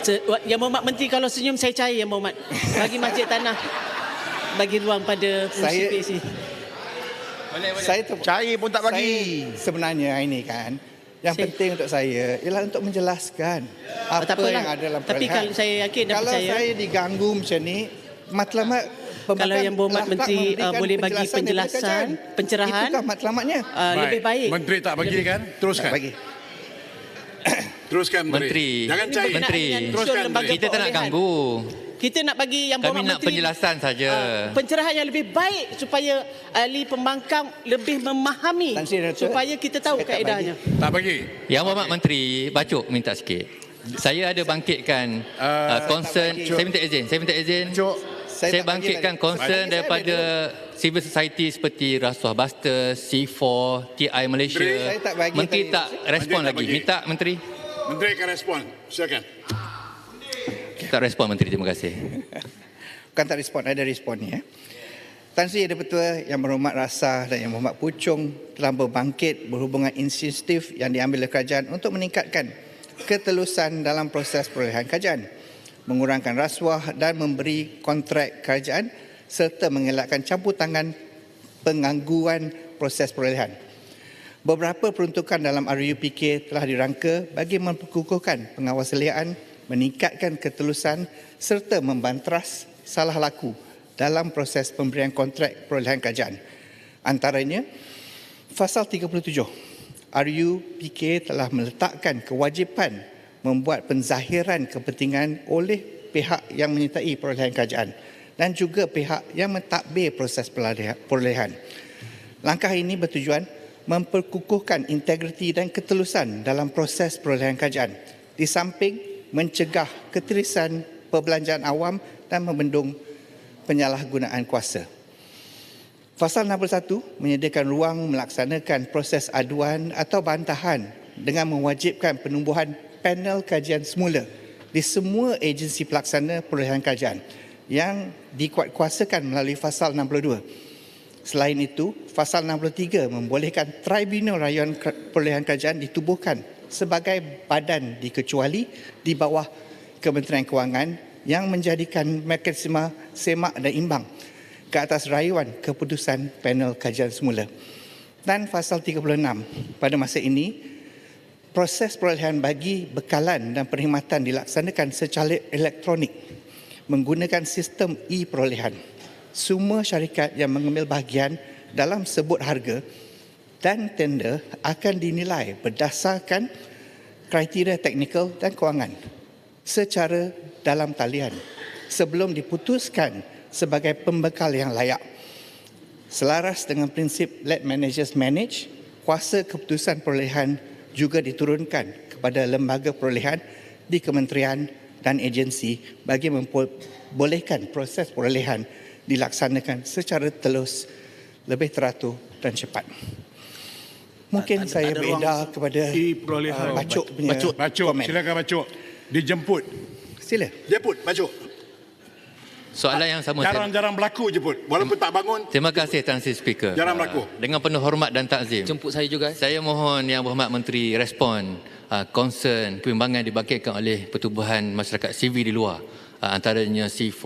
Se- wa- Yang Mohd Menteri kalau senyum saya cair Yang Mohd. Bagi Masjid Tanah. Bagi ruang pada Saya- pengurusi PAC. Saya ter- Cair pun tak bagi. Saya, sebenarnya ini kan yang Saya- penting untuk saya ialah untuk menjelaskan apa tak apalah. yang ada dalam Tapi perolehan. kalau saya yakin dan kalau percaya- saya diganggu macam ni matlamat Kalau yang Berhormat telah Menteri, uh, boleh bagi penjelasan penjelasan, pencerahan. itukah matlamatnya Uh, lebih baik. Menteri tak bagi Lebih- kan? Teruskan. Tak bagi Teruskan Menteri. Jangan Ini cair. Menteri. Teruskan, lembaga Menteri. Kita tak nak ganggu. Kita nak bagi yang Kami nak Menteri penjelasan saja. uh, pencerahan yang lebih baik supaya ahli pembangkang lebih memahami supaya kita tahu saya tak kaedahnya. Tak bagi. Yang Berhormat Menteri, bacuk minta sikit. Saya ada bangkitkan uh, concern, tak bagi. saya minta izin, saya minta izin. Cuk. Saya, tak bagi bangkitkan lagi. concern Bagi saya daripada civil society seperti Rasuah Busters, C4, TI Malaysia. Menteri, saya tak bagi Menteri tak respon Menteri tak lagi. Minta Menteri. Menteri akan respon. Silakan. Tak respon Menteri, terima kasih. bukan tak respon ada respon ni eh. Tan Sri Ada Betul Yang Berhormat Rasah dan Yang Berhormat Puchong telah berbangkit berhubungan inisiatif yang diambil oleh kerajaan untuk meningkatkan ketelusan dalam proses perolehan kerajaan, mengurangkan rasuah dan memberi kontrak kerajaan serta mengelakkan campur tangan pengangguan proses perolehan. Beberapa peruntukan dalam RUPK telah dirangka bagi memperkukuhkan pengawasaliaan, meningkatkan ketelusan serta membanteras salah laku dalam proses pemberian kontrak perolehan kerajaan. Antaranya, Fasal 37 RUPK telah meletakkan kewajipan membuat penzahiran kepentingan oleh pihak yang menyertai perolehan kerajaan dan juga pihak yang mentadbir proses perolehan. Langkah ini bertujuan memperkukuhkan integriti dan ketelusan dalam proses perolehan kerajaan di samping mencegah ketirisan perbelanjaan awam dan membendung penyalahgunaan kuasa. Fasal 61 menyediakan ruang melaksanakan proses aduan atau bantahan dengan mewajibkan penumbuhan panel kajian semula di semua agensi pelaksana perolehan kerajaan yang dikuatkuasakan melalui fasal 62. Selain itu, fasal 63 membolehkan tribunal rayuan perolehan kerajaan ditubuhkan sebagai badan dikecuali di bawah Kementerian Kewangan yang menjadikan mekanisme semak dan imbang ke atas rayuan keputusan panel kajian semula. Dan fasal 36 pada masa ini proses perolehan bagi bekalan dan perkhidmatan dilaksanakan secara elektronik menggunakan sistem e-perolehan. Semua syarikat yang mengambil bahagian dalam sebut harga dan tender akan dinilai berdasarkan kriteria teknikal dan kewangan secara dalam talian sebelum diputuskan sebagai pembekal yang layak. Selaras dengan prinsip let managers manage, kuasa keputusan perolehan juga diturunkan kepada lembaga perolehan di kementerian dan agensi bagi membolehkan proses perolehan dilaksanakan secara telus, lebih teratur dan cepat. Mungkin Ada- saya ada beredar ruang kepada uh, Bacuk punya Bacuk, bacuk. komen. Silakan bacuk. Dijemput. Sila. Jemput, bacuk. Soalan yang sama. Jarang-jarang berlaku jemput. Walaupun tak bangun, Terima kasih Tan Sri Speaker. Jarang berlaku. Dengan penuh hormat dan takzim. Jemput saya juga. Saya mohon Yang Berhormat Menteri respon uh, concern kebimbangan dibangkitkan oleh pertubuhan masyarakat sivil di luar uh, antaranya C4,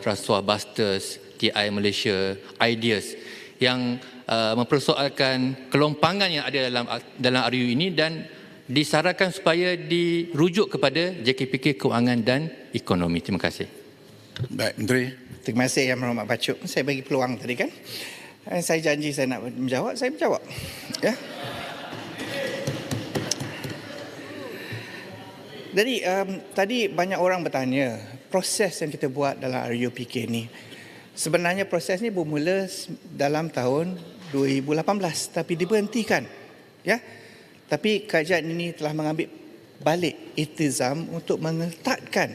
Rasuah Busters, TI Malaysia, Ideas yang uh, mempersoalkan kelompangan yang ada dalam dalam RU ini dan disarankan supaya dirujuk kepada JKPK Kewangan dan Ekonomi. Terima kasih. Baik, Menteri. Terima kasih Yang Berhormat Bacuk. Saya bagi peluang tadi kan. Eh, Saya janji saya nak menjawab, saya menjawab. Ya. Jadi um, tadi banyak orang bertanya proses yang kita buat dalam RUPK ni. Sebenarnya proses ni bermula dalam tahun 2018 tapi diberhentikan. Ya. Tapi kerajaan ini telah mengambil balik itizam untuk meletakkan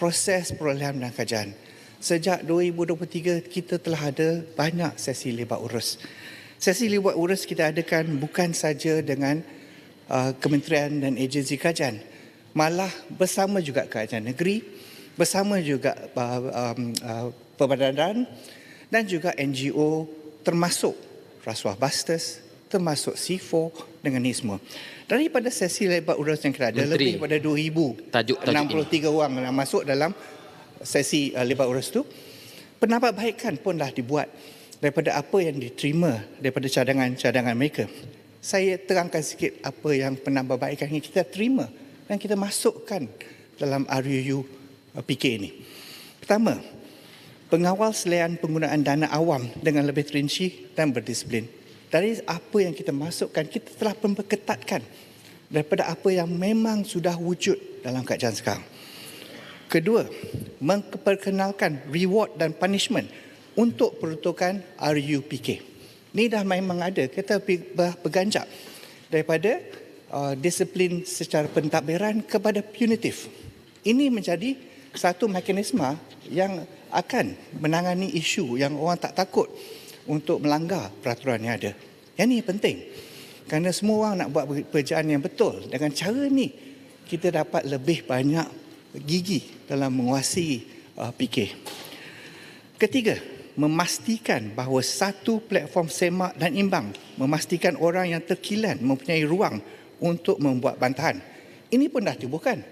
proses perolehan dan kerajaan. Sejak 2023 kita telah ada banyak sesi libat urus. Sesi libat urus kita adakan bukan saja dengan uh, kementerian dan agensi kerajaan, malah bersama juga kerajaan negeri, bersama juga uh, um, uh, perbadanan dan juga NGO termasuk Rasuah Busters, termasuk C4 dengan ni semua. Daripada sesi lebar urus yang kita ada, Menteri, lebih daripada 2,000 tajuk- tajuk 63 orang yang masuk dalam sesi uh, lebar urus tu. Penambahbaikan pun dah dibuat daripada apa yang diterima daripada cadangan-cadangan mereka. Saya terangkan sikit apa yang penambahbaikan yang kita terima dan kita masukkan dalam RUU uh, PK ini. Pertama, pengawal selain penggunaan dana awam dengan lebih terinci dan berdisiplin. Dari apa yang kita masukkan, kita telah memperketatkan daripada apa yang memang sudah wujud dalam keadaan sekarang. Kedua, memperkenalkan reward dan punishment untuk peruntukan RUPK. Ini dah memang ada, kita berganjak daripada uh, disiplin secara pentadbiran kepada punitif. Ini menjadi satu mekanisme yang akan menangani isu yang orang tak takut untuk melanggar peraturan yang ada. Yang ini penting. Kerana semua orang nak buat pekerjaan yang betul. Dengan cara ni kita dapat lebih banyak gigi dalam menguasai uh, PK. Ketiga, memastikan bahawa satu platform semak dan imbang memastikan orang yang terkilan mempunyai ruang untuk membuat bantahan. Ini pun dah tubuhkan.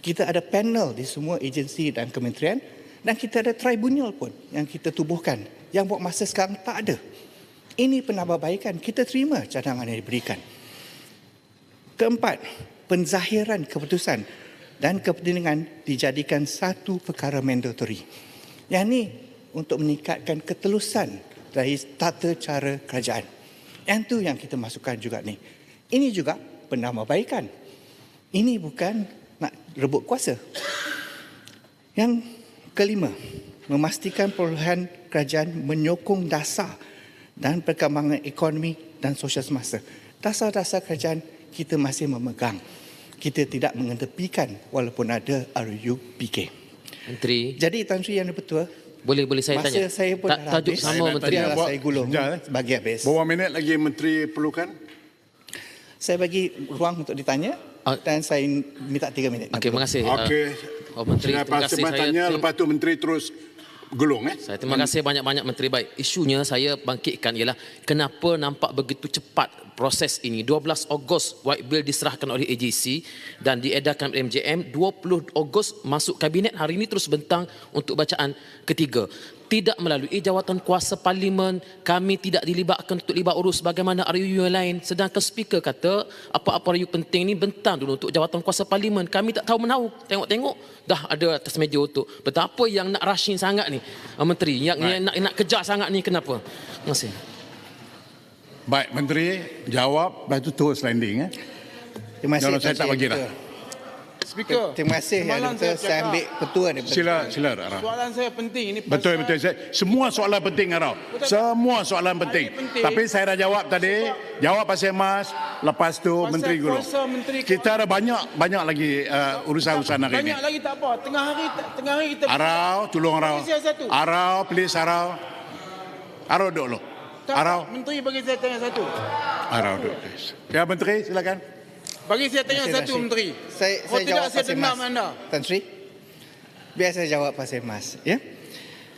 Kita ada panel di semua agensi dan kementerian dan kita ada tribunal pun yang kita tubuhkan yang buat masa sekarang tak ada. Ini penambahbaikan kita terima cadangan yang diberikan. Keempat, penzahiran keputusan dan kepentingan dijadikan satu perkara mandatory. Yang ini untuk meningkatkan ketelusan dari tata cara kerajaan. Yang tu yang kita masukkan juga ni. Ini juga penambahbaikan. Ini bukan nak rebut kuasa. Yang kelima, memastikan perolehan kerajaan menyokong dasar dan perkembangan ekonomi dan sosial semasa. Dasar-dasar kerajaan kita masih memegang. Kita tidak mengetepikan walaupun ada RUU PK. Menteri, Jadi Tan Sri Yang Dipertua, boleh boleh saya masa tanya. saya pun Ta- dah tajuk habis. sama Saya Menteri. Biarlah Buat- saya gulung Sekejap, eh. bagi habis. Berapa minit lagi Menteri perlukan? Saya bagi ruang untuk ditanya. Dan saya minta tiga minit. Okey, terima kasih. Okey. Oh, Menteri, Saya terima kasih. Saya Saya, tanya, lepas tu Menteri terus gulung. Eh? saya terima kasih banyak-banyak Menteri baik. Isunya saya bangkitkan ialah kenapa nampak begitu cepat proses ini. 12 Ogos White Bill diserahkan oleh AJC dan diedarkan oleh MJM. 20 Ogos masuk kabinet hari ini terus bentang untuk bacaan ketiga. Tidak melalui jawatan kuasa parlimen, kami tidak dilibatkan untuk libat urus bagaimana RUU yang lain. Sedangkan speaker kata apa-apa RUU penting ni bentang dulu untuk jawatan kuasa parlimen. Kami tak tahu menahu. Tengok-tengok dah ada atas meja untuk. Betapa yang nak rushing sangat ni uh, menteri yang, yang nak nak kejar sangat ni kenapa? Terima kasih. Baik, Menteri jawab, lepas tu terus landing. Eh? Terima kasih. Jangan, saya tak bagi dah. Speaker. Terima kasih Dipertua. Saya cakap, ambil petua daripada Sila, sila. Arah. Soalan saya penting ini pasal Betul, betul. Saya- Semua soalan penting, Arau. Semua soalan penting. penting. Tapi saya dah jawab tadi. Jawab pasal emas. Lepas tu Pasal Menteri kuasa Menteri Kita ada banyak banyak lagi uh, urusan-urusan hari ini. banyak lagi tak apa. Tengah hari tengah hari kita Arau, tolong Arau. Saya. Arau, please Arau. Arau duduk dulu. Tak, Arau. Menteri bagi saya tanya satu. Arau duduk. Ya, Menteri, silakan. Bagi saya tanya kasih, satu Tan Sri. Menteri. Saya, Kalau saya tidak jawab saya dendam anda. Tan Sri, biar saya jawab pasal emas. Ya?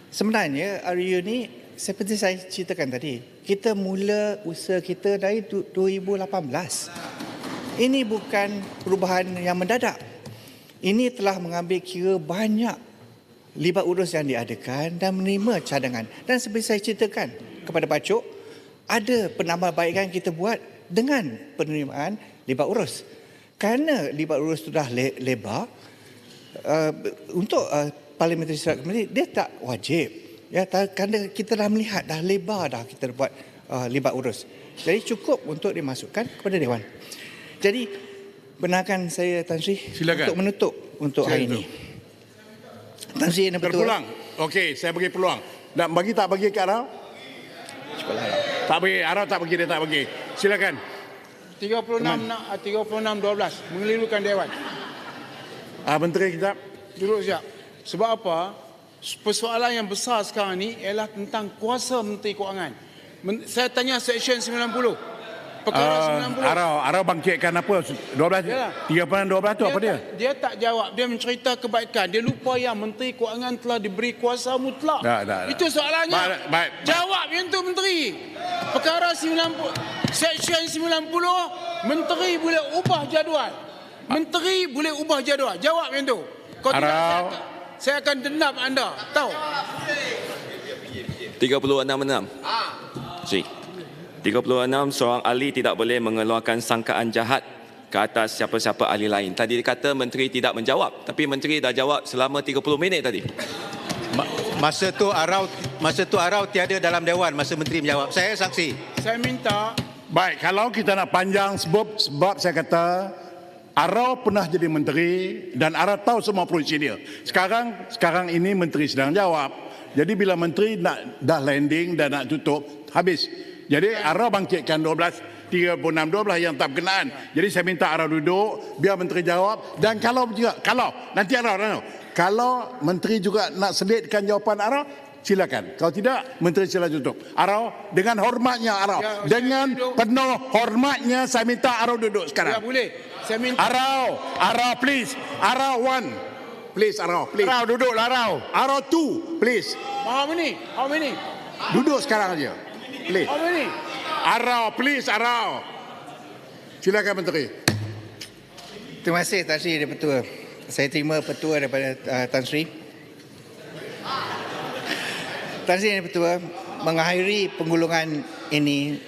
Sebenarnya RU ni seperti saya ceritakan tadi, kita mula usaha kita dari du- 2018. Ini bukan perubahan yang mendadak. Ini telah mengambil kira banyak libat urus yang diadakan dan menerima cadangan. Dan seperti saya ceritakan kepada Pak Cok, ada penambahbaikan kita buat dengan penerimaan libat urus. Kerana libat urus itu dah le- lebar, uh, untuk uh, parliamentary surat committee, dia tak wajib. Ya, ta- kerana kita dah melihat, dah lebar dah kita buat uh, libat urus. Jadi cukup untuk dimasukkan kepada Dewan. Jadi, benarkan saya Tan Sri Silakan. untuk menutup untuk hari Silakan. ini. Tan Sri yang betul. Berpulang. Okey, saya bagi peluang. Dan bagi tak bagi ke Arau? Cukuplah. Tak bagi, Arau tak bagi, dia tak bagi. Silakan. 36 nak 36 12 mengelirukan dewan. Ah, Menteri kita. Duduk siap. Sebab apa? Persoalan yang besar sekarang ni ialah tentang kuasa Menteri Kewangan. Men- saya tanya Seksyen 90. Perkara Uh, 90. Arau, Arau bangkitkan apa? 12, Ya. 3 12 tu apa dia? Tak, dia tak jawab. Dia mencerita kebaikan. Dia lupa yang Menteri Keuangan telah diberi kuasa mutlak. Tak, tak, tak. Itu soalannya. Baik, baik, baik. Jawab yang tu Menteri. Perkara 90, Seksyen 90, Menteri boleh ubah jadual. Menteri boleh ubah jadual. Jawab yang tu. Kau tidak, saya, Arau. akan- saya akan dendam anda. Tahu? 366. Cik. 36 seorang ahli tidak boleh mengeluarkan sangkaan jahat ke atas siapa-siapa ahli lain. Tadi dia kata menteri tidak menjawab, tapi menteri dah jawab selama 30 minit tadi. Ma- Masa tu Arau masa tu Arau tiada dalam dewan masa menteri menjawab. Saya saksi. Saya minta Baik, kalau kita nak panjang sebab sebab saya kata Arau pernah jadi menteri dan Arau tahu semua prosedur. Sekarang sekarang ini menteri sedang jawab. Jadi bila menteri nak dah landing dan nak tutup, habis. Jadi Arau bangkitkan 12 36 12 yang tak berkenaan. Jadi saya minta Arau duduk, biar menteri jawab dan kalau juga kalau nanti Arau, Arau kalau menteri juga nak selitkan jawapan Arau, silakan. Kalau tidak, menteri sila tutup. Arau dengan hormatnya Arau. Ya, dengan duduk. penuh hormatnya saya minta Arau duduk ya sekarang. boleh. Saya minta Arau, Arau please. Arau one. Please Arau, please. Arau duduklah Arau. Arau two, please. how many? How many? Duduk sekarang aja. Many? Arau, please Arau. Silakan menteri. Terima kasih Tan Sri daripada Petua. Saya terima petua daripada uh, Tan Sri. Tan Sri daripada Petua mengakhiri penggulungan ini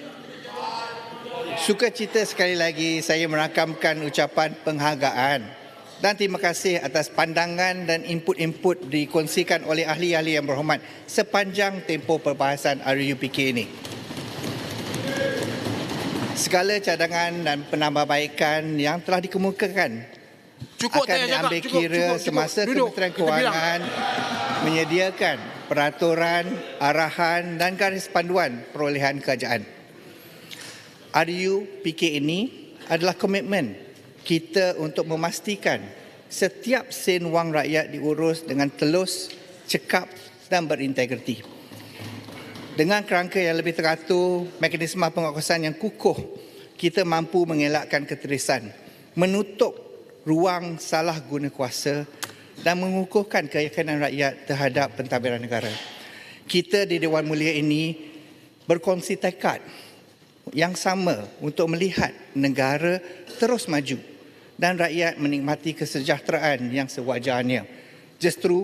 suka cita sekali lagi saya merakamkan ucapan penghargaan dan terima kasih atas pandangan dan input-input dikongsikan oleh ahli-ahli yang berhormat sepanjang tempoh perbahasan RUPK ini. Segala cadangan dan penambahbaikan yang telah dikemukakan Cukup akan diambil Cukup, kira cukup, cukup. semasa Duduk. Kementerian. Kewangan menyediakan peraturan, arahan dan garis panduan perolehan kerajaan. RUPK ini adalah komitmen kita untuk memastikan setiap sen wang rakyat diurus dengan telus, cekap dan berintegriti. Dengan kerangka yang lebih teratur, mekanisme pengawasan yang kukuh, kita mampu mengelakkan keterisan, menutup ruang salah guna kuasa dan mengukuhkan keyakinan rakyat terhadap pentadbiran negara. Kita di Dewan Mulia ini berkongsi tekad yang sama untuk melihat negara terus maju dan rakyat menikmati kesejahteraan yang sewajarnya. Justru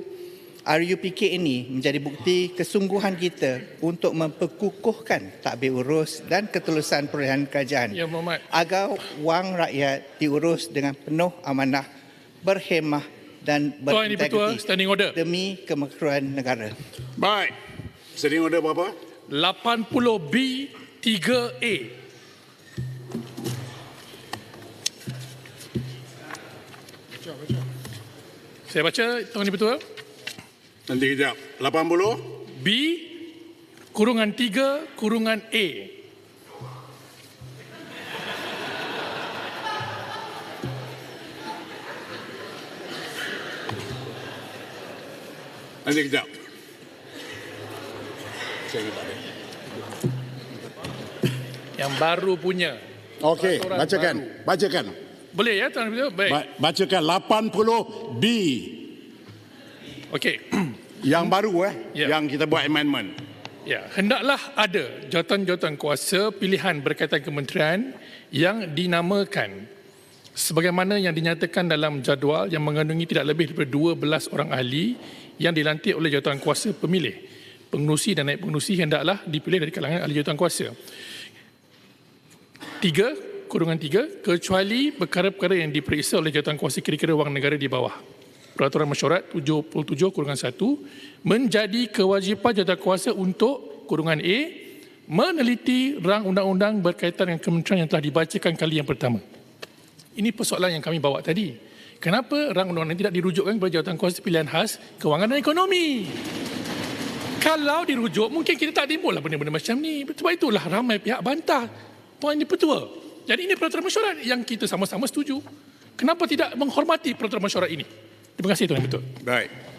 RUPK ini menjadi bukti kesungguhan kita untuk memperkukuhkan takbir urus dan ketulusan perolehan kerajaan Ya, Muhammad. agar wang rakyat diurus dengan penuh amanah, berhemah dan berintegriti standing order. demi kemakmuran negara. Baik. Standing order berapa? 80B 3A. Saya baca Tuan Ini Petua. Nanti kejap. 80. B kurungan 3 kurungan A. Nanti kejap. Saya ingat tak ada. Yang baru punya. Okey, bacakan. baru. Bacakan. Boleh ya Tuan Petua? Baik. Ba- Bacakan 80B. Okey. Yang baru eh, Ya. yang kita buat amendment. Ya, hendaklah ada jawatan-jawatan kuasa pilihan berkaitan kementerian yang dinamakan sebagaimana yang dinyatakan dalam jadual yang mengandungi tidak lebih daripada 12 orang ahli yang dilantik oleh jawatan kuasa pemilih. Pengerusi dan naib pengerusi hendaklah dipilih dari kalangan ahli jawatan kuasa. Tiga, kurungan tiga, kecuali perkara-perkara yang diperiksa oleh jawatan kuasa kira-kira wang negara di bawah. Peraturan Mesyuarat 77 kurungan 1 menjadi kewajipan jawatan kuasa untuk kurungan A meneliti rang undang-undang berkaitan dengan kementerian yang telah dibacakan kali yang pertama. Ini persoalan yang kami bawa tadi. Kenapa rang undang-undang tidak dirujukkan kepada jawatan kuasa pilihan khas kewangan dan ekonomi? Kalau dirujuk, mungkin kita tak timbul lah benda-benda macam ni. Sebab itulah ramai pihak bantah. Tuan ini petua. Jadi ini peraturan mesyuarat yang kita sama-sama setuju. Kenapa tidak menghormati peraturan mesyuarat ini? Terima kasih Tuan Betul. Baik.